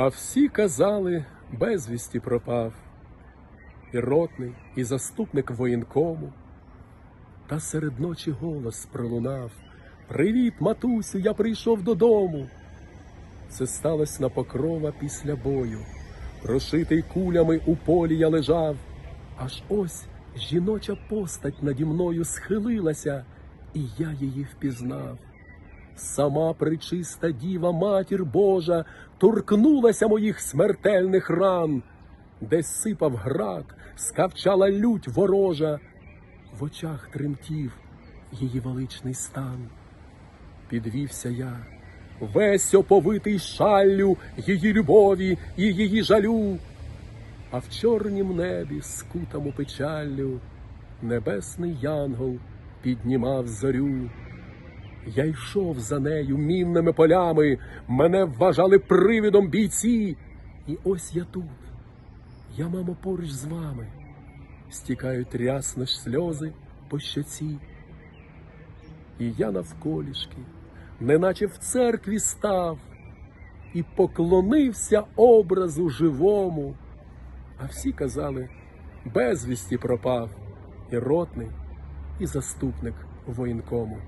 А всі казали, безвісті пропав, і ротний, і заступник воєнкому. Та серед ночі голос пролунав Привіт, матусю, я прийшов додому. Це сталося на покрова після бою. Прошитий кулями у полі я лежав, аж ось жіноча постать наді мною схилилася, і я її впізнав. Сама причиста діва матір Божа торкнулася моїх смертельних ран, де сипав град, скавчала лють ворожа, в очах тремтів її величний стан. Підвівся я, весь оповитий шаллю її любові і її жалю, а в чорнім небі, скутому печаллю, небесний янгол піднімав зорю. Я йшов за нею мінними полями, мене вважали привидом бійці. І ось я тут, я, мамо, поруч з вами, стікають рясно сльози по щоці. І я навколішки, неначе в церкві став, і поклонився образу живому. А всі казали, безвісті пропав і ротний, і заступник воєнкому.